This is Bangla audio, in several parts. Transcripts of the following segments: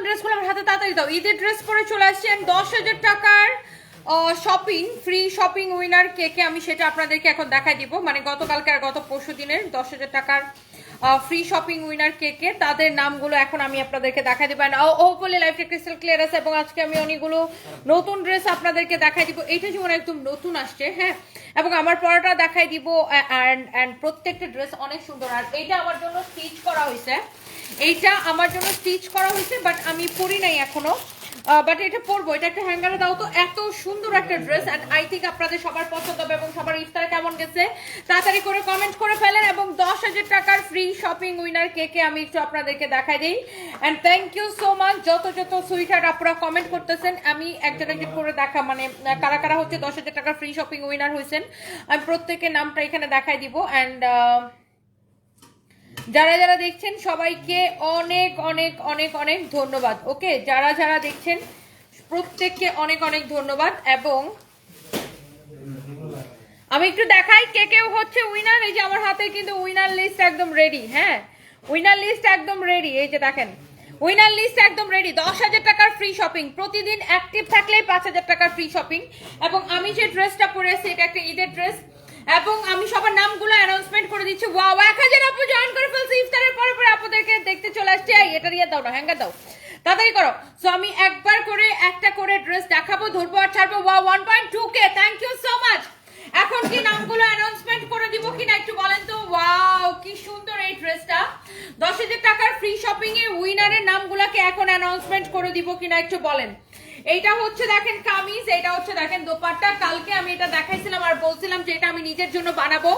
নতুন ড্রেসগুলো আমার হাতে তাড়াতাড়ি দাও। ঈদের ড্রেস পরে চলে আসছেন দশ হাজার টাকার শপিং ফ্রি শপিং উইনার কে কে আমি সেটা আপনাদেরকে এখন দেখাই দিব। মানে গতকালকে আর গত পরশু দিনের দশ হাজার টাকার ফ্রি শপিং উইনার কে কে, তাদের নামগুলো এখন আমি আপনাদেরকে দেখাই দিব। ও লাইফটা ক্রিস্টাল ক্লিয়ার আছে এবং আজকে আমি অনেকগুলো নতুন ড্রেস আপনাদেরকে দেখাই দিব। এইটা যেমন একদম নতুন আসছে হ্যাঁ? এবং আমার পরাটা দেখাই দিব অ্যান্ড প্রত্যেকটা ড্রেস অনেক সুন্দর। আর এইটা আমার জন্য স্টিচ করা হয়েছে। এইটা আমার জন্য স্টিচ করা হয়েছে বাট আমি পরি নাই এখনও। বাট এটা পরবো, এটা একটা হ্যাঙ্গারে দাও তো। এত সুন্দর একটা ড্রেস অ্যান্ড আই থিঙ্ক আপনাদের সবার পছন্দ হবে এবং সবার ইফতার কেমন গেছে। তাড়াতাড়ি করে কমেন্ট করে ফেলেন এবং দশ হাজার টাকার ফ্রি শপিং উইনার কে কে আমি একটু আপনাদেরকে দেখাই দিই। And thank you so much যত যত সুইটার আপনারা কমেন্ট করতেছেন, আমি একজন একজন করে দেখা মানে কারা কারা হচ্ছে দশ হাজার টাকার ফ্রি শপিং উইনার হয়েছেন, আমি প্রত্যেকের নামটা এখানে দেখাই দিব। অ্যান্ড যারা যারা দেখছেন, সবাইকে অনেক অনেক অনেক অনেক ধন্যবাদ। ওকে, যারা যারা দেখছেন, প্রত্যেককে অনেক অনেক ধন্যবাদ। এবং আমি একটু দেখাই কে কেউ হচ্ছে উইনার এই যে আমার হাতে কিন্তু উইনার লিস্ট একদম রেডি হ্যাঁ? উইনার লিস্ট একদম রেডি এই যে দেখেন। উইনার লিস্ট একদম রেডি দশ হাজার টাকার ফ্রি শপিং প্রতিদিন অ্যাক্টিভ থাকলেই পাঁচ হাজার টাকার ফ্রি শপিং এবং আমি যে ড্রেসটা পরে আছি, এটা একটা ঈদের ড্রেস এবং আমি সবার নামগুলো অ্যানাউন্সমেন্ট করে দিচ্ছি। ওয়াও এক হাজার আপু জয়েন করে ফেলছি। ইফতারের পরে পরে আপুদেরকে দেখতে চলে আসছে। এটা দিয়ে দাও না হ্যাঙ্গার দাও। তাড়াতাড়ি করো। সো আমি একবার করে একটা করে ড্রেস দেখাবো, ধরবো আর ছাড়বো। Wow one point two K thank you so much এখন কি নামগুলো অ্যানাউন্সমেন্ট করে দিব কিনা একটু বলেন তো? ওয়াও কি সুন্দর এই ড্রেসটা দশ হাজার টাকার ফ্রি শপিং এ উইনারের নামগুলোকে এখন অ্যানাউন্সমেন্ট করে দিব কিনা একটু বলেন। এইটা হচ্ছে দেখেন কামিজ এটা হচ্ছে দেখেন দোপাট্টা। কালকে আমি এটা দেখাইছিলাম আর বলছিলাম যে এটা আমি নিজের জন্য বানাবো।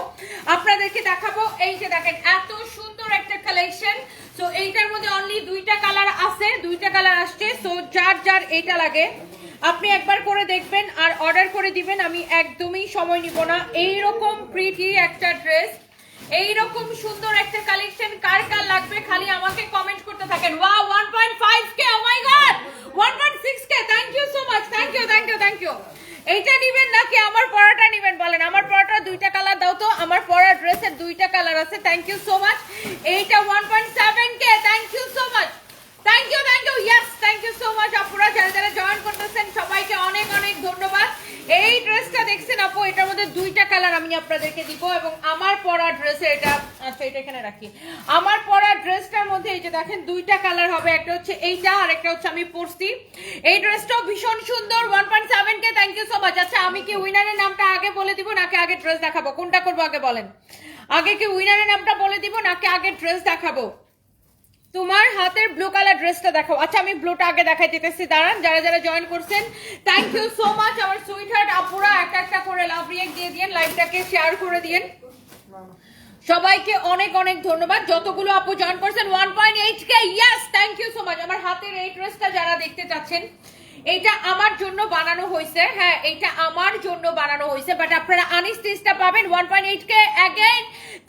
আপনাদেরকে দেখাবো, এই যে দেখেন এত সুন্দর একটা কালেকশন সো এইটার মধ্যে অনলি দুইটা কালার আছে, দুইটা কালার আসছে। সো যার যার এইটা লাগে, আপনি একবার করে দেখবেন আর অর্ডার করে দিবেন। আমি একদমই সময় নিব না। এইরকম প্রিটি একটা ড্রেস এইরকম সুন্দর একটা কালেকশন কার কার লাগবে খালি আমাকে কমেন্ট করতে থাকেন। Wow 1.5 K oh my god 1.6 K thank you so much thank you thank you thank you এইটা নিবেন নাকি? আমার পরাটা নিবেন বলেন। আমার পরাটা দুইটা কালার দাও তো। আমার পরা ড্রেসের দুইটা কালার আছে। থ্যাংক ইউ সো মাচ এইটা 1.7 K thank you so much thank you thank you yes thank you so much আপুরা, যারা জয়েন করতেছেন সবাইকে অনেক অনেক ধন্যবাদ এই ড্রেসটা দেখছেন আপু এটার মধ্যে দুইটা কালার আমি আপনাদেরকে দিব এবং আমার পরা ড্রেসে এটা আচ্ছা এটা এখানে রাখি। আমার পরা ড্রেসটার মধ্যে এই যে দেখেন, দুইটা কালার হবে, একটা হচ্ছে এইটা আর একটা হচ্ছে আমি পরছি। এই ড্রেসটাও ভীষণ সুন্দর one point seven K thank you so much আচ্ছা আমি কি উইনারের নামটা আগে বলে দিব, নাকি আগে ড্রেস দেখাবো? কোনটা করব আগে বলেন? আগে কি উইনারের নামটা বলে দিব, নাকি আগে ড্রেস দেখাবো? তোমার হাতের ব্লু কালার ড্রেসটা দেখো। আচ্ছা আমি ব্লুটা আগে দেখাই দিতেছি। দাঁড়ান, যারা যারা জয়েন করছেন থ্যাংক ইউ সো মাচ আমার সুইট হার্ট আপুরা, একটা একটা করে লাভ রিয়েক্ট দিয়ে দিন লাইভটাকে শেয়ার করে দিন সবাইকে অনেক অনেক ধন্যবাদ। যতগুলো আপু জয়েন করছেন one point eight K yes thank you so much আমার হাতের এই ড্রেসটা যারা দেখতে চাচ্ছেন এইটা আমার জন্য বানানো হয়েছে। হ্যাঁ এইটা আমার জন্য বানানো হয়েছে বাট আপনারা আনিস টিসটা পাবেন। One point eight K again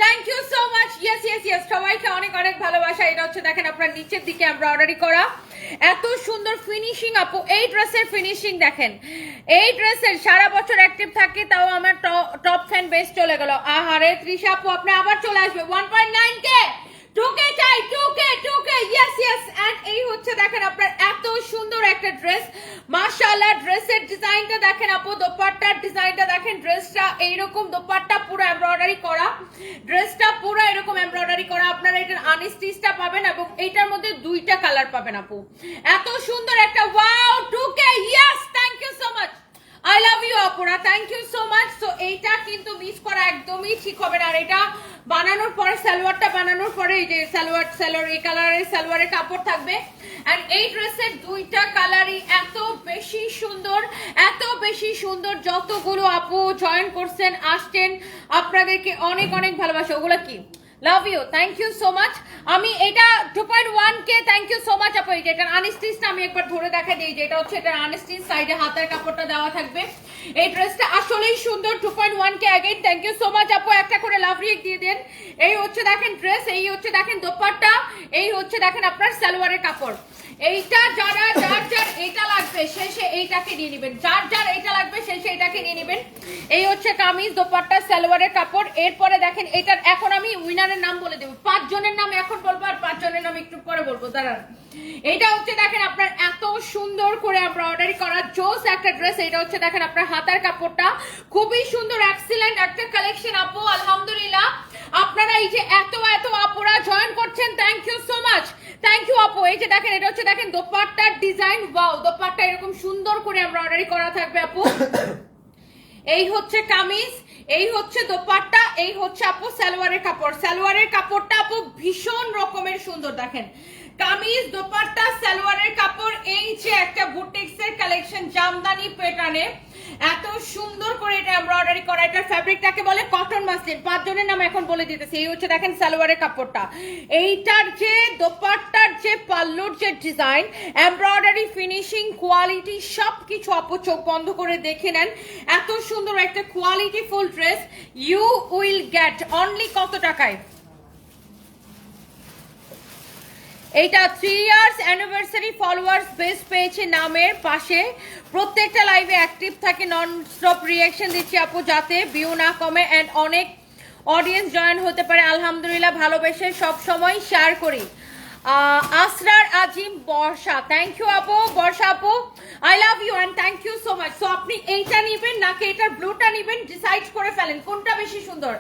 thank you so much yes yes yes সবাইকে অনেক অনেক ভালোবাসা। এটা হচ্ছে, দেখেন, আপনার নিচের দিকে আমরা অর্ডারই করা। এত সুন্দর ফিনিশিং আপু। এই ড্রেসের ফিনিশিং দেখেন। এই ড্রেসের সারা বছর অ্যাক্টিভ থাকে, তাও আমার টপ ফ্যান বেস্ট চলে গেল। আহারে, ত্রিশা আপু, আপনি আবার চলে আসবে। One point nine K two চাই two K two K yes yes and এই হচ্ছে দেখেন আপনার এত সুন্দর একটা ড্রেস মাশাআল্লাহ ড্রেসের ডিজাইনটা দেখেন আপু, দোপাট্টার ডিজাইনটা দেখেন। ড্রেসটা এইরকম দোপাট্টা পুরো এমব্রয়ডারি করা। ড্রেসটা পুরো এরকম এমব্রয়ডারি করা। আপনারা এটার আনস্টিচটা পাবেন এবং এইটার মধ্যে দুইটা কালার পাবেন আপু। এত সুন্দর একটা wow two K yes thank you so much I love you আপুরা thank you so much so এইটা কিন্তু মিস করা একদমই ঠিক হবে না। আর এটা বানানোর পরে, সালোয়ারটা বানানোর পরে, এই যে সালোয়ার সালোয়ার, এই কালারের সালোয়ারের কাপড় থাকবে। আর এই ড্রেসের দুইটা কালারই এত বেশি সুন্দর, এত বেশি সুন্দর। যতগুলো আপু জয়েন করছেন, আসছেন, আপনাদেরকে অনেক অনেক ভালোবাসা। ওগুলো কি? Love you thank you so much আমি এটা two point one K thank you so much আপু এটা এটার আনস্টিচটা আমি একবার ধরে দেখা দিই, যে এটা হচ্ছে এটা আনস্টিচ সাইডে হাতের কাপড়টা দেওয়া থাকবে। এই ড্রেসটা আসলেই সুন্দর two point one K again thank you so much আপু, একটা করে লাভ রিয়েক দিয়ে দেন। এই হচ্ছে দেখেন ড্রেস এই হচ্ছে দেখেন দোপাট্টা, এই হচ্ছে দেখেন আপনার সালোয়ারের কাপড়। এইটা যারা, যার যার এটা লাগবে, সে সে এইটাকে নিয়ে নেবেন। যার যার এটা লাগবে, সে সে এটাকে নিয়ে নেবেন। এই হচ্ছে কামিজ, দোপাট্টা, সালোয়ারের কাপড়। এরপরে দেখেন এটার, এখন আমি উইনারের নাম বলে দেবো। পাঁচ জনের নাম এখন বলব, আর পাঁচ জনের নাম একটু পরে বলব। দাঁড়ান। এটা হচ্ছে দেখেন আপনার এত সুন্দর করে অর্ডারি করা জোস একটা ড্রেস এটা হচ্ছে দেখেন আপনার হাতার কাপড়টা। খুবই সুন্দর এক্সিলেন্ট একটা কালেকশন আপু, আলহামদুলিল্লাহ। আপনারা এই যে এত এত আপুরা জয়েন করছেন thank you so much thank you আপু। এই যে দেখেন, এটা হচ্ছে দেখেন দোপাট্টার ডিজাইন ওয়াও দোপাট্টা এরকম সুন্দর করে অর্ডারি করা থাকবে, আপু। এই হচ্ছে কামিজ, এই হচ্ছে দোপাট্টা, এই হচ্ছে আপু সালোয়ারের কাপড়। সালোয়ারের কাপড়টা আপু ভীষণ রকমের সুন্দর, দেখেন। কামিজ, দোপাট্টা, সালোয়ারের কাপড়, এই যে একটা বুটিক্স এর কালেকশন জামদানি প্যাটার্নে এত সুন্দর করে এটা এমব্রয়ডারি করা। এটা ফ্যাব্রিকটাকে বলে কটন মাসলিন পাঁচজনের নাম এখন বলে দিতেছি। এই হচ্ছে দেখেন সালোয়ারের কাপড়টা। এইটার যে দোপাট্টার যে পাল্লুর যে ডিজাইন এমব্রয়ডারি ফিনিশিং কোয়ালিটি সব কিছু আপু চোখ বন্ধ করে দেখে নেন। এত সুন্দর একটা quality full dress you will get only কত টাকায়? এইটা three years anniversary followers base পেয়েছে নামের পাশে। প্রত্যেকটা লাইভে অ্যাক্টিভ থাকে নন স্টপ রিয়াকশন দিচ্ছি আপু, যাতে ভিউ না কমে অ্যান্ড অনেক অডিয়েন্স জয়েন হতে পারে। আলহামদুলিল্লাহ, ভালোবেসে সব সময় শেয়ার করি। আসরার আজিম, বর্ষা। থ্যাংক ইউ আপু, বর্ষা আপু। I love you and thank you so much so আপনি এইটা নিবেন নাকি এটার ব্লুটা নিবেন? ডিসাইড করে ফেলেন, কোনটা বেশি সুন্দর?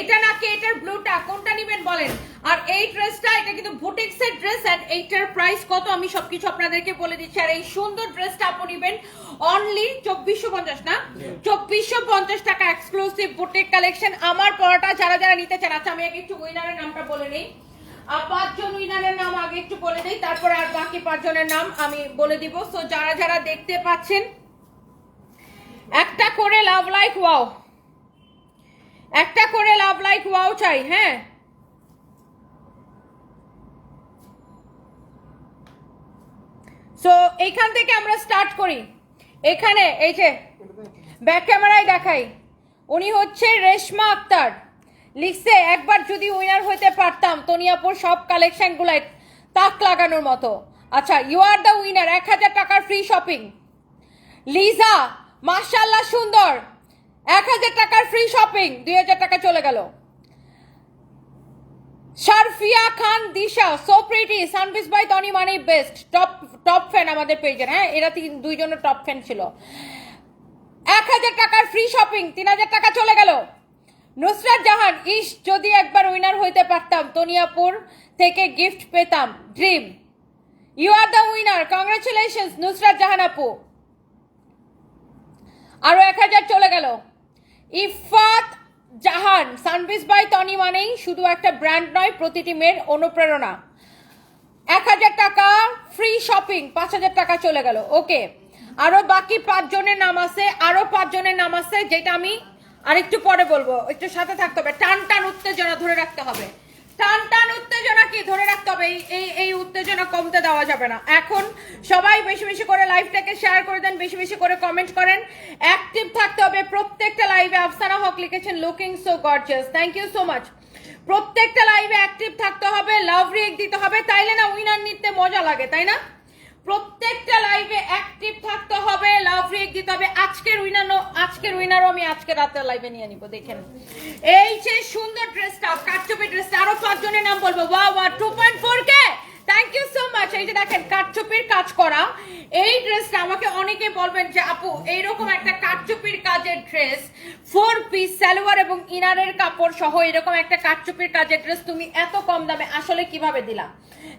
এটা নাকি এটার ব্লুটা কোনটা নিবেন বলেন? আর এই ড্রেসটা এটা কিন্তু বুটিক্স এর ড্রেস এন্ড এইটার প্রাইস কত আমি সবকিছু আপনাদেরকে বলে দিচ্ছি। আর এই সুন্দর ড্রেসটা আপনি নেবেন অনলি চব্বিশশো পঞ্চাশ না? চব্বিশশো পঞ্চাশ টাকা এক্সক্লুসিভ বুটিক কালেকশন আমার পড়াটা যারা যারা নিতে চান আচ্ছা আমি আগে একটু উইনারের নামটা বলে নিই। আর পাঁচজন উইনারের নাম আগে একটু বলে দিই তারপরে আর বাকি পাঁচজনের নাম আমি বলে দিব। সো যারা যারা দেখতে পাচ্ছেন একটা করে লাভ লাইক ওয়াও একটা করে লাভ লাইক ওয়াও চাই হ্যাঁ? সো এইখান থেকে আমরা স্টার্ট করি। এখানে, এই যে ব্যাক ক্যামেরায় দেখাই। উনি হচ্ছে রেশমা আক্তার। লিখছে, একবার যদি উইনার হইতে পারতাম তনিয়াপুর সব কালেকশনগুলাই তাক লাগানোর মতো। আচ্ছা ইউ আর দ্য উইনার এক হাজার টাকার ফ্রি শপিং লিজা মার্শাল্লাহ সুন্দর। এক হাজার টাকার ফ্রি শপিং দুই হাজার টাকা চলে গেল। শারফিয়া খান, দিশা সো প্রিটি সানবিস বাই তনি মানে বেস্ট টপ টপ ফ্যান আমাদের পেজের হ্যাঁ? এরা তিন, দুইজনের টপ ফ্যান ছিল। এক হাজার টাকার ফ্রি শপিং তিন হাজার টাকা চলে গেল। নুসরাত জাহান, ইস, যদি একবার উইনার হইতে পারতাম, তনিয়াপুর থেকে গিফট পেতাম dream you are the winner congratulations Nusrat Jahan আপু। আরও এক হাজার চলে গেল। ইফাত জাহান সানবিস বাই তনি মানেই শুধু একটা ব্র্যান্ড নয়, প্রতিটি মেয়ের অনুপ্রেরণা। এক হাজার টাকা ফ্রি শপিং পাঁচ হাজার টাকা চলে গেল। ওকে, আরও বাকি পাঁচজনের নাম আছে, আরও পাঁচজনের নাম আছে, যেটা আমি আর একটু পরে বলব। একটু সাথে থাকতে হবে। টান টান উত্তেজনা ধরে রাখতে হবে। টান টান উত্তেজনা কি? ধরে রাখতে হবে, এই এই উত্তেজনা কমতে দেওয়া যাবে না। এখন সবাই বেশি বেশি করে লাইভটাকে শেয়ার করে দেন, বেশি বেশি করে কমেন্ট করেন। অ্যাক্টিভ থাকতে হবে প্রত্যেকটা লাইভে আফসানা হক লিখেছেন looking so gorgeous thank you so much প্রত্যেকটা লাইভে অ্যাক্টিভ থাকতে হবে লাভ রিয়েক দিতে হবে। তাইলে না উইনার নিতে মজা লাগে, তাই না? প্রত্যেকটা লাইভে অ্যাক্টিভ থাকতে হবে লাভ রিয়েক দিতে হবে। আজকের উইনারও আমি আজকে রাতে লাইভে নিয়ে নিব, দেখেন। এই যে সুন্দর ড্রেসটা কাটচুপি ড্রেসটা আরও পাঁচজনের নাম বলব। ওয়া ওয়া two point four K thank you so much এই যে দেখেন কাটচুপির কাজ করা। এই ড্রেসটা আমাকে অনেকে বলবেন যে, আপু, এইরকম একটা কাটচুপির কাজের ড্রেস ফোর পিস সালোয়ার এবং ইনারের কাপড় সহ এরকম একটা কাটচুপির কাজের ড্রেস তুমি এত কম দামে আসলে কীভাবে দিলা?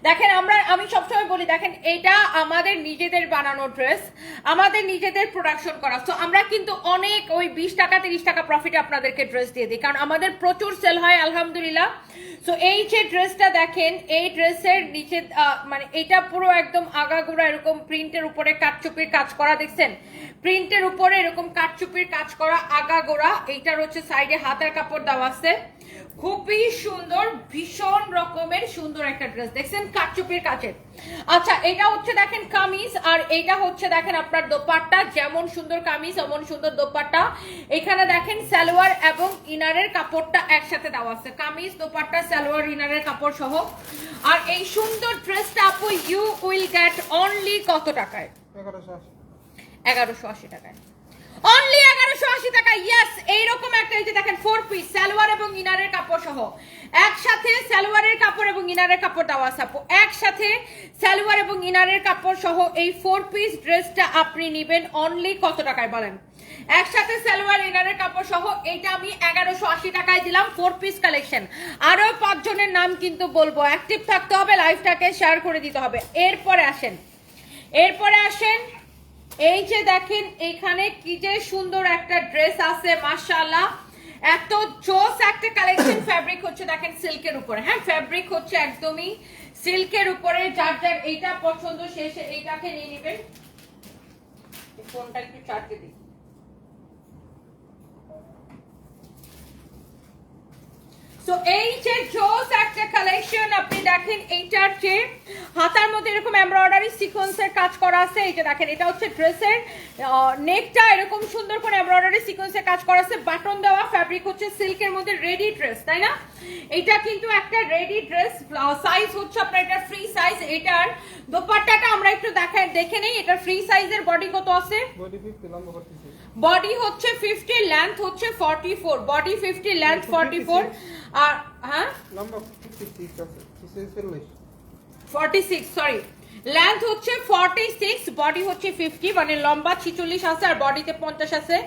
দেখেন, আমরা, আমি সবসময় বলি, দেখেন, এটা আমাদের নিজেদের বানানো ড্রেস, আমাদের নিজেদের প্রোডাকশন করা। তো আমরা কিন্তু অনেক ওই বিশ টাকা, তিরিশ টাকা প্রফিটে আপনাদেরকে ড্রেস দিয়ে দিই, কারণ আমাদের প্রচুর সেল হয়, আলহামদুলিল্লাহ। সো এই যে ড্রেসটা দেখেন, এই ড্রেসের নিচে মানে এটা পুরো একদম আগাগোড়া এরকম প্রিন্টের উপরে কাঠচুপির কাজ করা, দেখছেন? প্রিন্টের উপরে এরকম কাঠচুপির কাজ করা আগা গোড়া এইটার হচ্ছে সাইডে হাতের কাপড় দেওয়া আছে। খুবই সুন্দর ভীষণ রকমের সুন্দর একটা ড্রেস দেখছেন কাটচুপির কাছে আচ্ছা এটা হচ্ছে দেখেন কামিজ আর এটা হচ্ছে দেখেন আপনার দোপাট্টা। যেমন সুন্দর কামিজ এমন সুন্দর দোপাট্টা। এখানে দেখেন সালোয়ার এবং ইনারের কাপড়টা একসাথে দেওয়া আছে। কামিজ দোপাট্টা সালোয়ার ইনারের কাপড় সহ। আর এই সুন্দর ড্রেসটা আপু ইউ উইল গেট অনলি কত টাকায়? এগারোশো আশি টাকায়। অনলি এগারোশো আশি টাকা ইয়েস এইরকম একটা এই যে দেখেন ফোর পিস সালোয়ার এবং ইনারের কাপড় সহ। একসাথে সালোয়ারের কাপড় এবং ইনারের কাপড় দেওয়া আপু। একসাথে সালোয়ার এবং ইনারের কাপড় সহ এই ফোর পিস ড্রেসটা আপনি নেবেন অনলি কত টাকায় বলেন? একসাথে সালোয়ার, ইনারের কাপড় সহ এইটা আমি এগারোশো আশি টাকায় দিলাম ফোর পিস কালেকশন আরও পাঁচজনের নাম কিন্তু বলব। অ্যাক্টিভ থাকতে হবে লাইফটাকে শেয়ার করে দিতে হবে। এরপরে আসেন। এরপরে আসেন এই যে দেখেন, এখানে কি যে সুন্দর একটা ড্রেস আছে, মাশাআল্লাহ। এত জোস একটা কালেকশন ফ্যাব্রিক হচ্ছে, দেখেন সিল্কের উপরে। হ্যাঁ ফ্যাব্রিক হচ্ছে একদমই সিল্কের উপরে, যার যার এইটা পছন্দ শেষে এইটাকে নিয়ে নেবেন। ফোনটা একটু চার্জে দিই। সো এই যে জোস একটা কালেকশন আপনি দেখেন এইটার যে হাতার মধ্যে এরকম এমব্রয়ডারি সিকোয়েন্সের কাজ করা আছে এই যে দেখেন এটা হচ্ছে ড্রেসের নেকটা এরকম সুন্দর করে এমব্রয়ডারি সিকোয়েন্সের কাজ করা আছে বাটন দেওয়া ফ্যাব্রিক হচ্ছে সিল্কের মধ্যে রেডি ড্রেস তাই না? এটা কিন্তু একটা রেডি ড্রেস সাইজ হচ্ছে আপনার এটা ফ্রি সাইজ এটার দোপাট্টাটা আমরা একটু দেখাই দেখে নেই এটা ফ্রি সাইজের বডি কত আছে? বডি হচ্ছে ফিফটি লেন্থ হচ্ছে forty four body fifty length forty four আর হ্যাঁ? লম্বা ফিফটি সিক্স আছে চল্লিশ ফর্টি সিক্স সরি লেন্থ হচ্ছে ফর্টি সিক্স বডি হচ্ছে ফিফটি মানে লম্বা ছিচল্লিশ আছে আর বডিতে পঞ্চাশ আছে।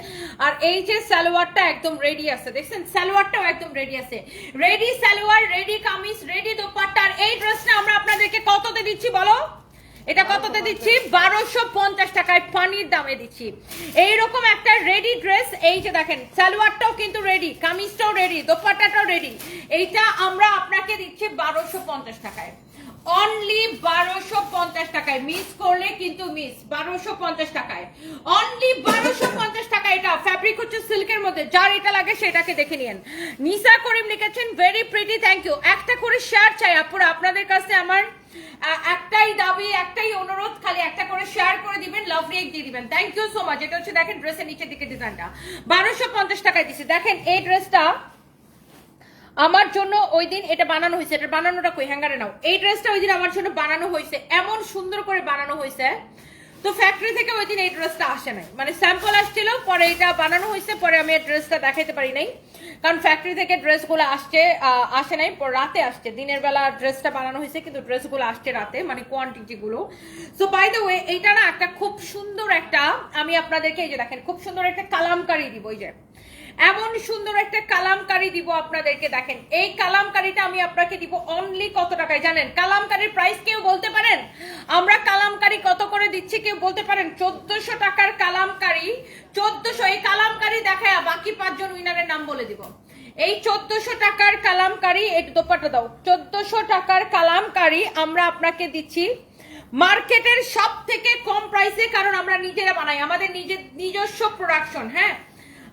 আর এই যে সালোয়ারটা একদম রেডি আছে দেখছেন? সালোয়ারটাও একদম রেডি আছে। Ready salwar ready kameez ready dupatta. আর এই ড্রেসটা আমরা আপনাদেরকে কততে দিচ্ছি বলো? এটা কততে দিচ্ছি? বারোশো পঞ্চাশ টাকায় পানির দামে দিচ্ছি। এইরকম একটা রেডি ড্রেস এই যে দেখেন, সালোয়ারটাও কিন্তু রেডি কামিজটাও রেডি দোপাট্টাটাও রেডি এইটা আমরা আপনাকে দিচ্ছি বারোশো পঞ্চাশ টাকায়। অনলি বারোশো পঞ্চাশ টাকায়। মিস করলে কিন্তু মিস বারোশো পঞ্চাশ টাকায়। অনলি বারোশো পঞ্চাশ টাকা এটা। ফ্যাব্রিক হচ্ছে সিল্কের মধ্যে। যার এটা লাগে সেটাকে দেখে নিন নিসা করিম লিখেছেন ভেরি প্রিটি থ্যাংক ইউ একটা করে শেয়ার চাই আপুরা। আপনাদের কাছে আমার একটাই দাবি, একটাই অনুরোধ, খালি একটা করে শেয়ার করে দিবেন লাভ রেট দিয়ে দিবেন। থ্যাংক ইউ সো মাচ এটা হচ্ছে দেখেন ড্রেসের নিচের দিকে ডিজাইনটা বারোশো পঞ্চাশ টাকায় দিচ্ছি দেখেন এই ড্রেসটা আমার জন্য ওই দিন এটা বানানো হয়েছে। এটা বানানোটা কই? হ্যাঙ্গারে নাও। এই ড্রেসটা ওই দিন আমার জন্য বানানো হয়েছে। এমন সুন্দর করে বানানো হয়েছে তো ফ্যাক্টরি থেকে ওই দিন এই ড্রেসটা আসে নাই। মানে স্যাম্পল আসছিল, পরে এটা বানানো হয়েছে, পরে আমি এই ড্রেসটা দেখাতে পারি নাই। কারণ ফ্যাক্টরি থেকে ড্রেসগুলো আসছে আসে নাই রাতে আসছে। দিনের বেলা ড্রেসটা বানানো হয়েছে, কিন্তু ড্রেসগুলো আসছে রাতে মানে কোয়ান্টিটিগুলো সো বাই দ্য ওয়ে এইটা না একটা খুব সুন্দর একটা, আমি আপনাদেরকে এই যে দেখেন, খুব সুন্দর একটা কালামকারি দিব ওই যে। এমন সুন্দর একটা কালামকারি দিব আপনাদেরকে দেখেন। এই কালামকারিটা আমি আপনাকে দিব অনলি কত টাকায় জানেন? কালামকারির প্রাইস কেউ বলতে পারেন? আমরা কালামকারি কত করে দিচ্ছি কেউ বলতে পারেন? চোদ্দশো টাকার কালামকারি, চোদ্দশো, এই কালামকারি দেখায় বাকি পাঁচজন উইনারের নাম বলে দিব। এই চোদ্দশো টাকার কালামকারি একটু দোপাটা দাও। চোদ্দশো টাকার কালামকারি আমরা আপনাকে দিচ্ছি মার্কেটের সব থেকে কম প্রাইসে কারণ আমরা নিজেরা বানাই। আমাদের নিজের নিজস্ব প্রোডাকশন হ্যাঁ?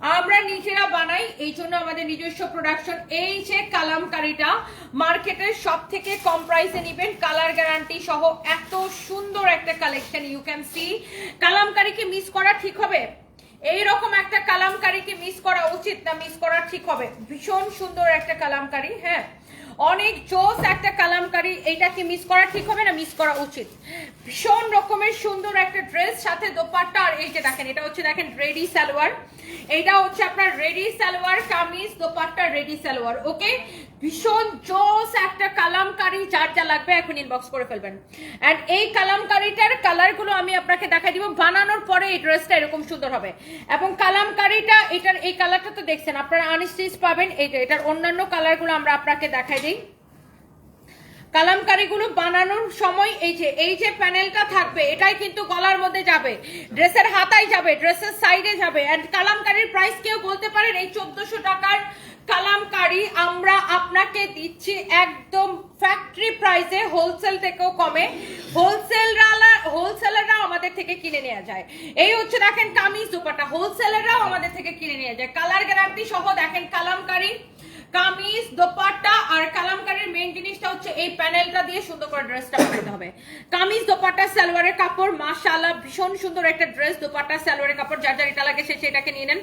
আমরা নিজেরা বানাই, এই জন্য আমাদের নিজস্ব প্রোডাকশন এই যে কালামকারিটা মার্কেটের সব থেকে কম প্রাইসে নিবেন কালার গ্যারান্টি সহ এত সুন্দর একটা কালেকশন ইউ ক্যান সি কালামকারিকে মিস করা ঠিক হবে। এই রকম একটা কালামকারিকে মিস করা উচিত না মিস করা ঠিক হবে। ভীষণ সুন্দর একটা কালামকারি হ্যাঁ। অনেক জোস একটা কালামকারি এটা কি মিস করা ঠিক হবে না মিস করা উচিত। ভীষণ রকমের সুন্দর একটা ড্রেস সাথে দোপাট্টা, আর এই যে দেখেন, এটা হচ্ছে দেখেন রেডি সালোয়ার। এটা হচ্ছে আপনার ready salwar, kameez, dupatta ready salwar okay ভীষণ জোস একটা কালামকারি যার যা লাগবে, এখন ইনবক্স করে ফেলবেন। এন্ড এই কালামকারিটার কালারগুলো আমি আপনাকে দেখাই দিব। বানানোর পরে এই ড্রেসটা এরকম সুন্দর হবে। এবং কালামকারিটা, এটার, এই কালারটা তো দেখছেন, আপনারা আনস্টিচ পাবেন। এই যে, এটার অন্যান্য কালারগুলো আমরা আপনাকে দেখাই দিই। কালামকারিগুলো বানানোর সময় এই যে এই যে প্যানেলটা থাকবে, এটাই কিন্তু গলার মধ্যে যাবে। ড্রেসের হাতায় যাবে, ড্রেসের সাইডে যাবে। এন্ড কালামকারির প্রাইস কেউ বলতে পারেন এই চোদ্দশো টাকার কালামকারি, আমরা আপনাকে দিচ্ছি একদম ফ্যাক্টরি প্রাইসে হোলসেল থেকেও কমে। হোলসেলরা হোলসেলাররাও আমাদের থেকে কিনে নেওয়া যায়। এই হচ্ছে দেখেন কামিজ দুপাটা। হোলসেলাররাও আমাদের থেকে কিনে নেওয়া যায়। কালার গ্যারান্টি সহ দেখেন কালামকারি। কামিজ, দোপাট্টা আর কালামকারীর মেইন জিনিসটা হচ্ছে এই প্যানেলটা দিয়ে সুন্দর করে ড্রেসটা বানাতে হবে। কামিজ, দোপাট্টা, সালোয়ারের কাপড়, মাশাআল্লাহ ভীষণ সুন্দর একটা ড্রেস দোপাট্টা, সালোয়ারের কাপড়, যার যার এটা লাগে সে সেটাকে নিয়ে নেন।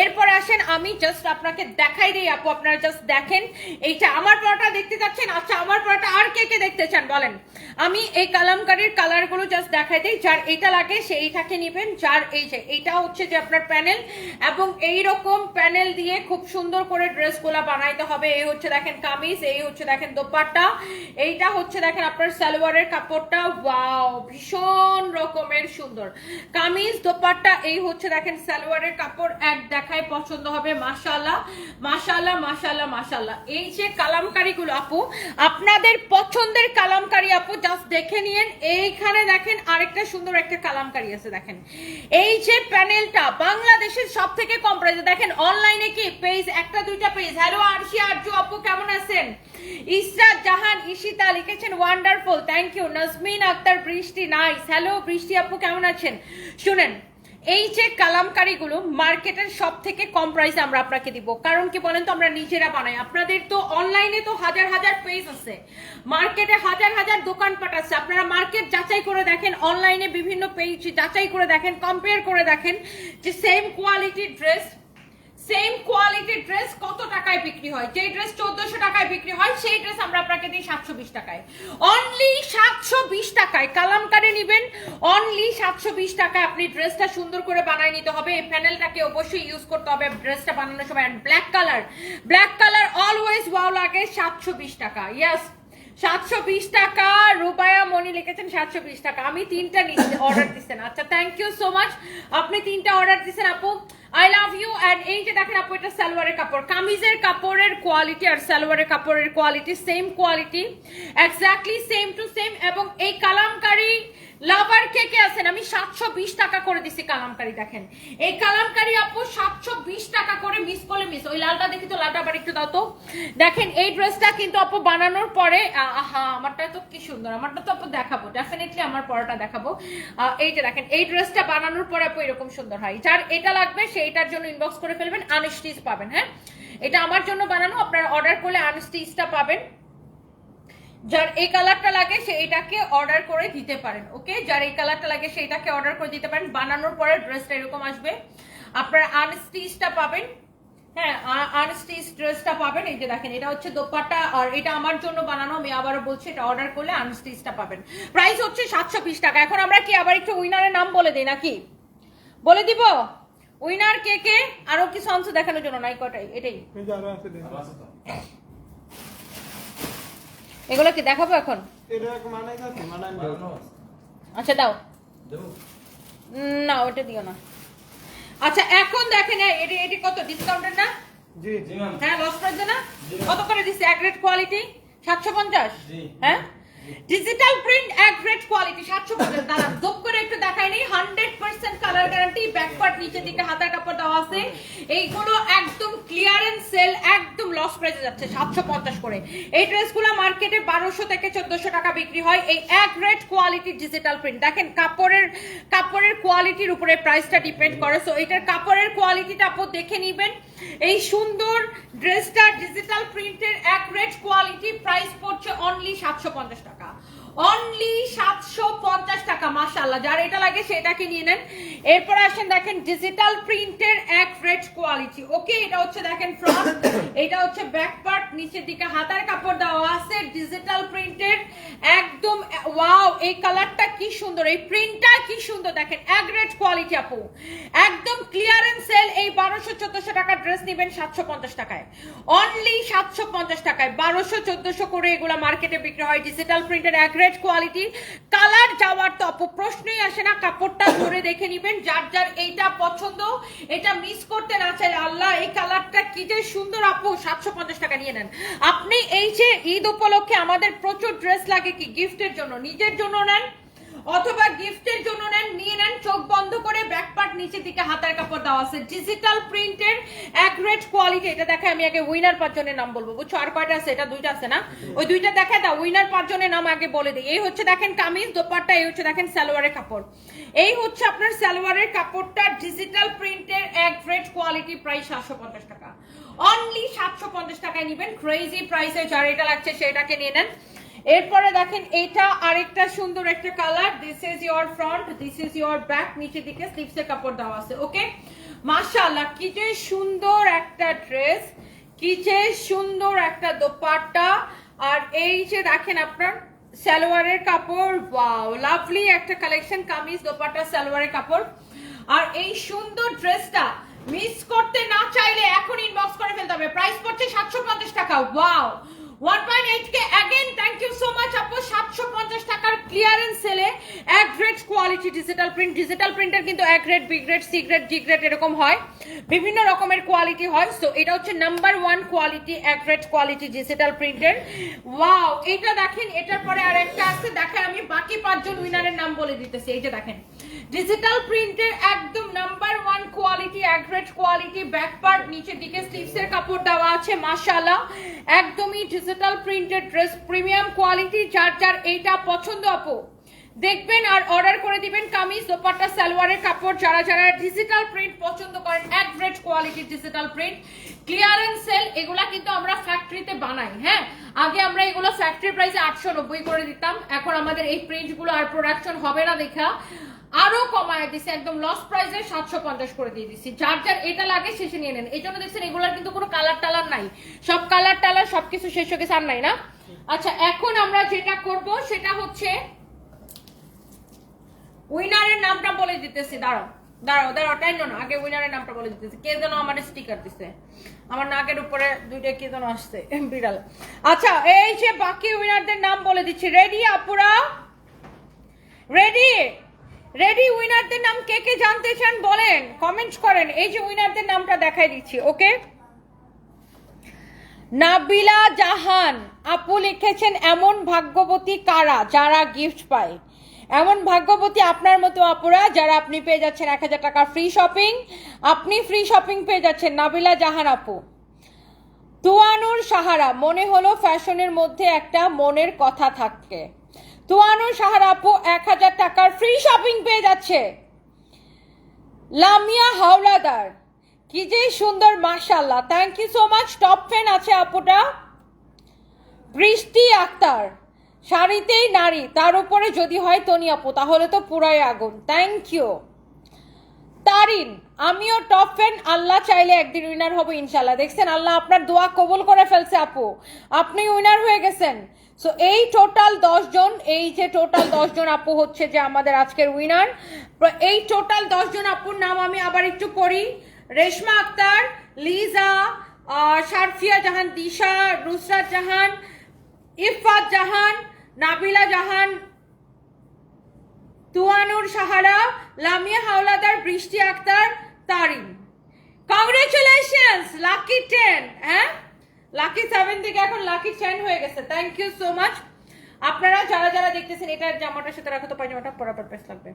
এরপরে আসেন আমি জাস্ট আপনাকে দেখাই দিই, আপু, আপনারা জাস্ট দেখেন। এইটা আমার পরোটা দেখতে যাচ্ছেন? আচ্ছা আমার পরোটা আর কে কে দেখতে চান, বলেন। আমি এই কালামকারীর কালারগুলো জাস্ট দেখাই দিই, যার এটা লাগে সে এইটাকে নেবেন, যার এই যে এইটা হচ্ছে যে আপনার প্যানেল এবং এই রকম প্যানেল দিয়ে খুব সুন্দর করে ড্রেসগুলো বানাইতে হবে। এই হচ্ছে দেখেন কামিজ, এই হচ্ছে দেখেন দোপাট্টা। এইটা হচ্ছে দেখেন আপনার সালোয়ারের কাপড়টা। ওয়াও, ভীষণ রকমের সুন্দর। কামিজ, দোপাট্টা, এই হচ্ছে দেখেন সালোয়ারের কাপড়। এক দেখায় পছন্দ হবে, মাশাআল্লাহ। মাশাআল্লাহ মাশাআল্লাহ মাশাআল্লাহ। এই যে কালামকারীগুলো আপু, আপনাদের পছন্দের কালামকারী আপু জাস্ট দেখে নিয়েন। এইখানে দেখেন আরেকটা সুন্দর একটা কালামকারী আছে, দেখেন। এই যে প্যানেলটা বাংলাদেশের সব থেকে কম প্রাইসে দেখেন অনলাইনে কি? পেজ একটা, দুইটা পেজ হ্যালো আরশি আরজু আপু, কেমন আছেন? ইসরাত জাহান ইশিতা লিখেছেন wonderful thank you Nazmin Akter, Brishti nice hello বৃষ্টি আপু, কেমন আছেন? শুনেন, এই যে কালামকারীগুলো মার্কেটের সব থেকে কম প্রাইসে আমরা আপনাকে দিব। কারণ কি বলেন তো, আমরা নিজেরা বানাই। আপনাদের তো অনলাইনে তো হাজার হাজার পেজ আছে। মার্কেটে হাজার হাজার দোকানপাট আছে। আপনারা মার্কেট যাচাই করে দেখেন অনলাইনে বিভিন্ন পেজ যাচাই করে দেখেন কম্পেয়ার করে দেখেন যে সেম কোয়ালিটির ড্রেস সেম কোয়ালিটির ড্রেস কত টাকায় বিক্রি হয়? যেই ড্রেস চোদ্দশো টাকায় বিক্রি হয়, সেই ড্রেস আমরা আপনাকে দিই সাতশো বিশ টাকায়। অনলি সাতশো বিশ টাকায়, কালামকারে নিবেন অনলি সাতশো বিশ টাকায় আপনি ড্রেসটা সুন্দর করে বানায় নিতে হবে। এই প্যানেলটাকে অবশ্যই ইউজ করতে হবে ড্রেসটা বানানোর সময়। And black colour black colour always wow লাগে সাতশো বিশ টাকা। ইয়াস সাতশো বিশ টাকা, রুবায়া মনি লিখেছেন সাতশো বিশ টাকা। আমি তিনটা অর্ডার দিচ্ছেন আচ্ছা থ্যাংক ইউ সো মাচ আপনি তিনটা অর্ডার দিচ্ছেন আপু। আই লাভ ইউ অ্যান্ড এই যে দেখেন আপু এটা সালোয়ারের কাপড়। কামিজের কাপড়ের কোয়ালিটি আর সালোয়ারের কাপড়ের quality same quality exactly same to same এবং এই কালামকারি লাভার কে কে আছেন? আমি সাতশো বিশ টাকা করে দিছি কালামকারি দেখেন। এই কালামকারি আপু সাতশো বিশ টাকা করে মিস করলে মিস ওই লালটা দেখি তো লালটা আবার একটু দাও তো। দেখেন এই ড্রেসটা কিন্তু আপু বানানোর পরে আহা আমারটা তো কি সুন্দর আমারটা তো আপু দেখাবো ডেফিনেটলি আমার পরাটা দেখাবো। আহ, এই যে দেখেন এই ড্রেসটা বানানোর পরে আপু এরকম সুন্দর হয়। যার এটা লাগবে সেইটার জন্য ইনবক্স করে ফেলবেন আনস্টিচ পাবেন হ্যাঁ? এটা আমার জন্য বানানো, আপনারা অর্ডার করলে আনস্টিচটা পাবেন। যার এই কালারটা লাগে, সে এটাকে অর্ডার করে দিতে পারেন ওকে যার এই কালারটা লাগে সেটাকে অর্ডার করে দিতে পারেন। বানানোর পরে ড্রেসটা এরকম আসবে। আপনারা আনস্টিচটা পাবেন হ্যাঁ আনস্টিচ ড্রেসটা পাবেন। এই যে দেখেন, এটা হচ্ছে দোপাট্টা, আর এটা আমার জন্য বানানো, আমি আবারও বলছি, এটা অর্ডার করলে আনস্টিচটা পাবেন। প্রাইস হচ্ছে সাতশো বিশ টাকা। এখন আমরা কি আবার একটু উইনারের নাম বলে দিই নাকি? বলে দিব? উইনার কে কে? আরও কি সংস দেখানোর জন্য? নাই কটাই এটাই। এগুলো কি দেখাবো এখন। আচ্ছা দাও। না ওটা দিও না। আচ্ছা এখন দেখেন এটি এটি কত? ডিসকাউন্টের না? হ্যাঁ লস প্রাইস না? কত করে দিচ্ছে? এক রেট কোয়ালিটি সাতশো পঞ্চাশ? হ্যাঁ? ডিজিটাল প্রিন্ট এক রেট কোয়ালিটি সাতশো পঞ্চাশ। দাঁড়া যোগ করে একটু দেখাই নেই hundred percent colour guarantee back part নিচের দিকে হাতার কাপড় দেওয়া আছে। এইগুলো একদম ক্লিয়ারেন্স সেল একদম লস প্রাইসে যাচ্ছে, সাতশো পঞ্চাশ করে। এই ড্রেসগুলো মার্কেটে বারোশো থেকে চোদ্দশো টাকা বিক্রি হয়। এই এক রেট কোয়ালিটির ডিজিটাল প্রিন্ট দেখেন, কাপড়ের কাপড়ের কোয়ালিটির উপরে প্রাইসটা ডিপেন্ড করে। সো এটার কাপড়ের কোয়ালিটিটা আপু দেখে নিবেন। এই সুন্দর ড্রেসটা ডিজিটাল প্রিন্টের অ্যাকুরেট রেট কোয়ালিটি প্রাইস পড়ছে অনলি সাতশো পঞ্চাশ টাকা। অনলি সাতশো পঞ্চাশ টাকা মাসাল্লাহ যার এটা লাগে সেটাকে নিয়ে নেন। এরপর আসেন দেখেন ডিজিটাল প্রিন্টের এক রেট কোয়ালিটি ওকে এটা হচ্ছে দেখেন ফ্রন্ট এটা হচ্ছে ব্যাক পার্ট নিচের দিকে হাতার কাপড় দেওয়া আছে ডিজিটাল প্রিন্টের একদম ওয়াও এই কালারটা কি সুন্দর, এই প্রিন্টটা কি সুন্দর। দেখেন রেট কোয়ালিটি আপু। একদম ক্লিয়ারেন্স সেল এই বারোশো চোদ্দশো টাকার ড্রেস নেবেন সাতশো পঞ্চাশ টাকায়। অনলি সাতশো পঞ্চাশ টাকায়। বারোশো চোদ্দশো করে এগুলো মার্কেটে বিক্রি হয়। ডিজিটাল প্রিন্টের এক রেট কোয়ালিটি কালার যাওয়ার তো প্রশ্নই আসে না, কাপড়টা ধরে দেখে নিবেন, যার যার এইটা পছন্দ, এটা মিস করতে না চাইলে আল্লাহ, এই কালারটা কি যে সুন্দর আপু, সাতশো পঞ্চাশ টাকা নিয়ে নেন। আপনি এই যে ঈদ উপলক্ষে আমাদের প্রচুর ড্রেস লাগে কি গিফটের জন্য, নিজের জন্য নেন অথবা গিফটের জন্য নেন, নিয়ে নেন, চোখ বন্ধ করে ব্যাক পার্ট নিচের দিকে হাতার কাপড় দেওয়া আছে। ডিজিটাল প্রিন্টের এক রেট কোয়ালিটি এটা দেখে আমি আগে উইনার পাঁচজনের নাম বলব। বুঝছ? আর কয়টা আছে? এটা দুইটা আছে না? ওই দুইটা দেখে দাও উইনার পাঁচজনের নাম আগে বলে দিই। এই হচ্ছে দেখেন কামিজ, দোপাট্টা, এই হচ্ছে দেখেন সালোয়ারের কাপড়। এই হচ্ছে আপনার সালোয়ারের কাপড়টা ডিজিটাল প্রিন্টের এক রেট কোয়ালিটি প্রাইস সাতশো পঞ্চাশ টাকা। অনলি সাতশো পঞ্চাশ টাকায় নেবেন ক্রেজি প্রাইসে যার এটা লাগছে সেটাকে নিয়ে নেন। এরপরে দেখেন এটা আরেকটা সুন্দর একটা colour. This is your front this is your back নিচের দিকে স্লিপসের কাপড় দেওয়া আছে ওকে মাশাআল্লাহ, কি যে সুন্দর একটা ড্রেস কি যে সুন্দর একটা দোপাট্টা। আর এই যে দেখেন আপনার সালোয়ারের কাপড় ওয়াও লাভলি একটা কালেকশন কামিজ, দোপাট্টা, সালোয়ারের কাপড়। আর এই সুন্দর ড্রেসটা মিস করতে না চাইলে এখন ইনবক্স করে ফেলতে হবে। প্রাইস পড়ছে সাতশো পঞ্চাশ টাকা wow one point eight K again thank you so much আপু। সাতশো পঞ্চাশ টাকার ক্লিয়ারেন্স সেলে এক grade quality digital print digital প্রিন্টের কিন্তু এক grade B grade C grade G grade এরকম হয়। বিভিন্ন রকমের কোয়ালিটি হয়। সো এটা হচ্ছে নাম্বার ওয়ান কোয়ালিটি এক গ্রেড কোয়ালিটি ডিজিটাল প্রিন্টের ওয়াও এটা দেখেন, এটার পরে আর একটা আছে। দেখেন, আমি বাকি পাঁচজন উইনারের নাম বলে দিতেছি। এই যে দেখেন ডিজিটাল প্রিন্টের একদম নাম্বার ওয়ান কোয়ালিটি এক গ্রেড কোয়ালিটি ব্যাক পার্ট নিচের দিকে স্লিভসের কাপড় দেওয়া আছে, মাশাআল্লাহ। একদমই প্রিন্টেড ড্রেস প্রিমিয়াম কোয়ালিটি যার যার এইটা পছন্দ, আপু। দেখবেন আর অর্ডার করে দিবেন কামিজ, দোপাট্টা, সালোয়ারের কাপড়, যারা যারা ডিজিটাল প্রিন্ট পছন্দ করেন গ্রেড কোয়ালিটির ডিজিটাল প্রিন্ট ক্লিয়ারেন্স সেল এগুলা কিন্তু আমরা ফ্যাক্টরিতে বানাই হ্যাঁ? আগে আমরা এগুলো ফ্যাক্টরি প্রাইসে আটশো নব্বই করে দিতাম, এখন আমাদের এই প্রিন্টগুলো আর প্রোডাকশন হবে না দেখা। আরও কমায় দিছে, একদম লস প্রাইসে সাতশো পঞ্চাশ করে দিয়ে দিচ্ছি যার যার এটা লাগে শেষে নিয়ে নেন। এই জন্য দেখছেন এগুলার কিন্তু কোনো কালার টালার নাই। সব কালার টালার সবকিছু শেষ হয়ে গেছে, আর নাই না? আচ্ছা এখন আমরা যেটা করব সেটা হচ্ছে উইনারের নামটা বলে দিতেছি। দাঁড়াও দাঁড়াও দাঁড়াও টাইম না। আগে উইনারের নামটা বলে দিতেছি। কে যেন আমার স্টিকার দিছে। আমার নাকের উপরে দুইটা কে যেন আসছে, বিড়াল। আচ্ছা এই যে বাকি উইনারদের নাম বলে দিচ্ছি। রেডি আপুরা? রেডি রেডি উইনারদের নাম কে কে জানতে চান বলেন কমেন্ট করেন। এই যে উইনারদের নামটা দেখাই দিচ্ছি, ওকে? নাবিলা জাহান, আপু লিখেছেন, এমন ভাগ্যবতী কারা যারা গিফট পায়? এমন ভাগ্যবতী আপনার মতো আপুরা যারা আপনি পেয়ে যাচ্ছেন এক হাজার টাকা ফ্রি শপিং আপনি ফ্রি শপিং পেয়ে যাচ্ছেন নাবিলা জাহান আপু। তুয়ানুর সাহারা, মনে হলো ফ্যাশনের মধ্যে একটা মনের কথা থাকে। তুয়ানুর সাহারা আপু এক হাজার টাকার ফ্রি শপিং পেয়ে যাচ্ছে। লামিয়া হাওলাদার, কি যে সুন্দর মাশাল্লাহ thank you so much top fan আছে আপুটা। বৃষ্টি আক্তার, শাড়িতেই নারী, তার উপরে যদি হয় তনি আপু, তাহলে তো পুরাই আগুন। থ্যাংক ইউ তারিন, আমিও টপ ফ্যান আল্লাহ চাইলে একদিন উইনার হব ইনশাল্লাহ দেখছেন, আল্লাহ আপনার দোয়া কবুল করে ফেলছে আপু। আপনি উইনার হয়ে গেছেন। সো এই টোটাল জন, এই যে টোটাল জন আপু হচ্ছে যে আমাদের আজকের উইনার এই টোটাল জন আপুর নাম আমি আবার একটু পড়ি রেশমা আক্তার, লিজা শারফিয়া জাহান, দিশা, নুসরাত জাহান ইফাত জাহান, নাবিলা জাহান, তুয়ানুর Sahara, Lamia Howlader, Brishti Akter, Tarin. Congratulations lucky ten হ্যাঁ? লাকি সেভেন থেকে এখন লাকি টেন হয়ে গেছে। থ্যাংক ইউ সো মাচ আপনারা যারা যারা দেখতেছেন এটার জামাটার সাথে রাখো, তো পায়জামাটা পরা পারপাস লাগবে।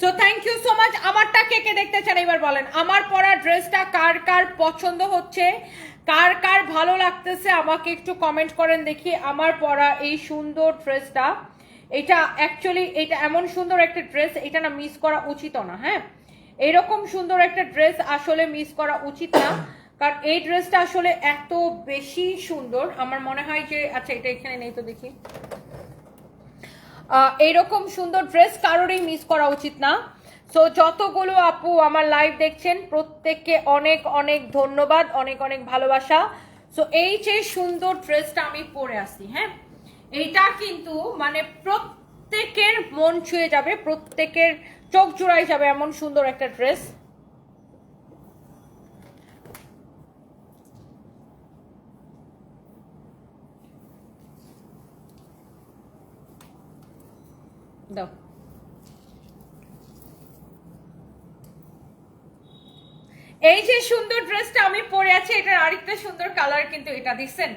So thank you so much আমারটা কে কে দেখতে চান এবার বলেন। আমার পরা ড্রেসটা কার কার পছন্দ হচ্ছে? কার কার ভালো লাগতেছে? আমাকে একটু কমেন্ট করেন দেখি। আমার পরা এই সুন্দর ড্রেসটা, এটা অ্যাকচুয়ালি এটা এমন সুন্দর একটা ড্রেস, এটা না মিস করা উচিত না হ্যাঁ? এরকম সুন্দর একটা ড্রেস আসলে মিস করা উচিত না। কারণ এই ড্রেসটা আসলে এত বেশি সুন্দর। আমার মনে হয় যে আচ্ছা এটা এখানে নেই তো দেখি। আহ, এইরকম সুন্দর ড্রেস কারোরই মিস করা উচিত না। সো যতগুলো আপু আমার লাইভ দেখছেন প্রত্যেককে অনেক অনেক ধন্যবাদ অনেক অনেক ভালোবাসা। সো এই যে সুন্দর ড্রেসটা আমি পরে আসি হ্যাঁ? এইটা কিন্তু মানে প্রত্যেকের মন ছুঁয়ে যাবে প্রত্যেকের চোখ জুড়াই যাবে এমন সুন্দর একটা ড্রেস দাও এই যে সুন্দর ড্রেসটা আমি পরে আছি, এটার আরেকটা সুন্দর কালার কিন্তু এটা দিচ্ছেন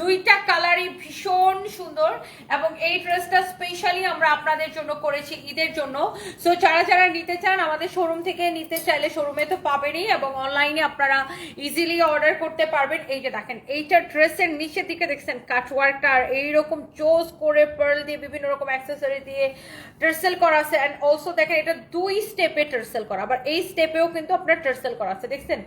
দুইটা কালারই ভীষণ সুন্দর এবং এই ড্রেসটা স্পেশালি আমরা আপনাদের জন্য করেছি, ঈদের জন্য। সো যারা যারা নিতে চান, আমাদের শোরুম থেকে নিতে চাইলে শোরুমে তো পাবেনই এবং অনলাইনে আপনারা ইজিলি অর্ডার করতে পারবেন। এই যে দেখেন, এইটা ড্রেসের নিচের দিকে দেখছেন কাটওয়ার্কটা আর এইরকম চোজ করে পার্ল দিয়ে বিভিন্ন রকম অ্যাক্সেসরি দিয়ে টার্সেল করা আছে। অ্যান্ড অলসো দেখেন, এটা দুই স্টেপে টার্সেল করা, আবার এই স্টেপেও কিন্তু আপনার টার্সেল করা আছে, দেখছেন?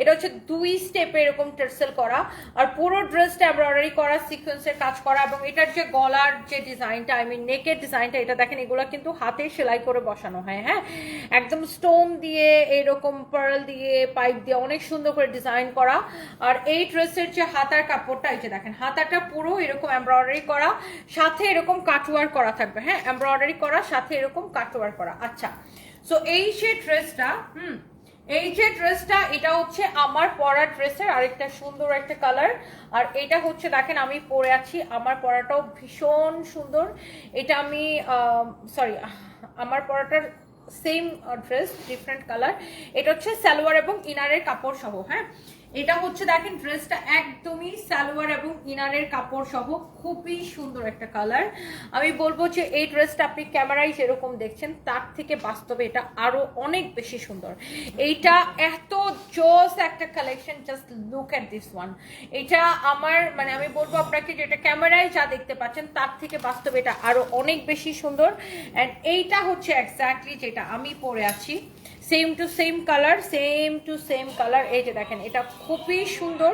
এটা হচ্ছে দুই স্টেপে এরকম টার্সেল করা। আর পুরো ড্রেসটা এমব্রয়ডারি করা সিকোয়েন্সের কাজ করা এবং এটার যে গলার যে ডিজাইনটা আই মিন নেকের ডিজাইনটা এটা দেখেন, এগুলো কিন্তু হাতে সেলাই করে বসানো হয় হ্যাঁ? একদম স্টোন দিয়ে, এরকম পার্ল দিয়ে পাইপ দিয়ে অনেক সুন্দর করে ডিজাইন করা। আর এই ড্রেসের যে হাতার কাপড়টা, এই যে দেখেন, হাতাটা পুরো এরকম এমব্রয়ডারি করা, সাথে এরকম কাটওয়ার করা থাকবে হ্যাঁ? এমব্রয়ডারি করা, সাথে এরকম কাটওয়ার করা। আচ্ছা সো এই যে ড্রেসটা হুম এই যে ড্রেসটা, এটা হচ্ছে আমার পরা ড্রেসের আরেকটা সুন্দর একটা কালার। আর এটা হচ্ছে, দেখেন আমি পরে আছি, আমার পরাটাও ভীষণ সুন্দর। এটা আমি সরি আমার পরাটার সেম ড্রেস ডিফারেন্ট কালার এটা হচ্ছে সালোয়ার এবং ইনারের কাপড় সহ হ্যাঁ? এটা হচ্ছে, দেখেন ড্রেসটা একদমই সালোয়ার এবং ইনারের কাপড় সহ খুবই সুন্দর একটা কালার আমি বলব যে এই ড্রেসটা আপনি ক্যামেরায় যেরকম দেখছেন, তার থেকে বাস্তবে এটা আরও অনেক বেশি সুন্দর। এইটা এত জোস একটা collection just look at this one এটা আমার মানে আমি বলব আপনাকে যেটা ক্যামেরায় যা দেখতে পাচ্ছেন, তার থেকে বাস্তবে এটা আরও অনেক বেশি সুন্দর। অ্যান্ড এইটা হচ্ছে এক্স্যাক্টলি যেটা আমি পরে আছি। Same to same colour same to same colour এই যে দেখেন, এটা খুবই সুন্দর।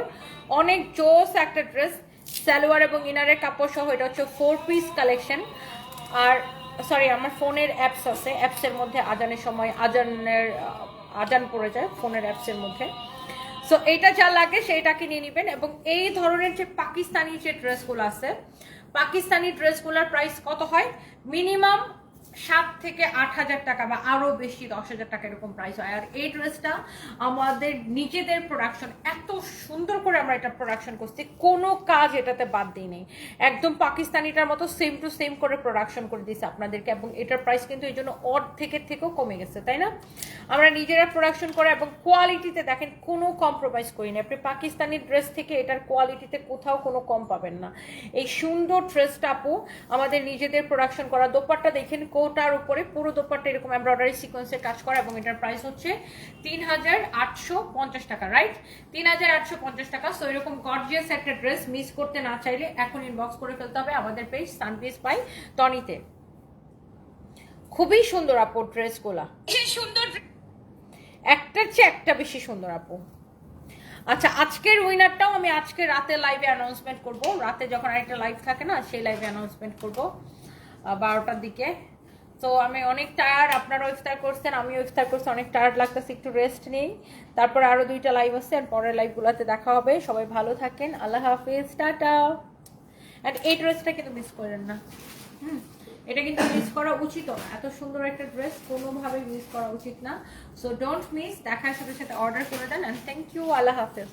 অনেক জোস একটা ড্রেস সালোয়ার এবং ইনারের কাপড় সহ, এটা হচ্ছে ফোর পিস কালেকশন আর সরি আমার ফোনের অ্যাপস আছে। অ্যাপসের মধ্যে আজানের সময়, আজানের আজান পড়ে যায় ফোনের অ্যাপসের মধ্যে। সো এইটা যা লাগে সেইটাকে নিয়ে নেবেন এবং এই ধরনের যে পাকিস্তানি যে ড্রেসগুলো আছে, পাকিস্তানি ড্রেসগুলোর প্রাইস কত হয়? মিনিমাম সাত থেকে আট হাজার টাকা বা আরও বেশি, দশ হাজার টাকা এরকম প্রাইস হয়। আর এই ড্রেসটা আমাদের নিজেদের প্রোডাকশন এত সুন্দর করে আমরা এটা প্রোডাকশন করছি, কোনো কাজ এটাতে বাদ দিই নেই। একদম পাকিস্তানিটার মতো সেম টু সেম করে প্রোডাকশন করে দিয়েছে আপনাদেরকে এবং এটার প্রাইস কিন্তু এই জন্য অর্ধেকের থেকেও কমে গেছে, তাই না? আমরা নিজেরা প্রোডাকশন করে এবং কোয়ালিটিতে দেখেন, কোনো কম্প্রোমাইজ করি না আপনি পাকিস্তানি ড্রেস থেকে এটার কোয়ালিটিতে কোথাও কোনো কম পাবেন না। এই সুন্দর ড্রেসটা আপু, আমাদের নিজেদের প্রোডাকশন করা দোপাট্টা দেখেন কোটার উপরে পুরো দোপাট্টা এরকম এমব্রয়ডারি সিকোয়েন্সের কাজ করা এবং এটার প্রাইস হচ্ছে তিন হাজার আটশো পঞ্চাশ টাকা রাইট তিন হাজার আটশো পঞ্চাশ টাকা। সো এরকম গর্জিয়াস একটা ড্রেস মিস করতে না চাইলে এখন ইনবক্স করে ফেলতে হবে। আমাদের পেজ সানপিস পাই টনিতে খুবই সুন্দর আপু ড্রেসগুলা সুন্দর একটার চেয়ে একটা বেশি সুন্দর আপু। আচ্ছা আজকের উইনারটাও আমি আজকে রাতে লাইভে অ্যানাউন্সমেন্ট করব। রাতে যখন আরেকটা লাইভ থাকে না, সেই লাইভে অ্যানাউন্সমেন্ট করব। বারোটার দিকে। তো আমি অনেক টায়ার্ড আপনারাও ইফতার করছেন, আমিও ইফতার করছি, অনেক টায়ার্ড লাগতেছে, একটু রেস্ট নেই। তারপরে আরও দুইটা লাইভ আছে আর পরের লাইভগুলোতে দেখা হবে। সবাই ভালো থাকেন, আল্লাহ হাফিজ, টাটা। অ্যান্ড এই ড্রেসটা কিন্তু মিস করেন না। হুম, এটা কিন্তু মিস করা উচিত না। এত সুন্দর একটা ড্রেস কোনোভাবে মিস করা উচিত না। সো ডোন্ট মিস দেখার সাথে সাথে অর্ডার করে দেন অ্যান্ড থ্যাংক ইউ আল্লাহ হাফেজ।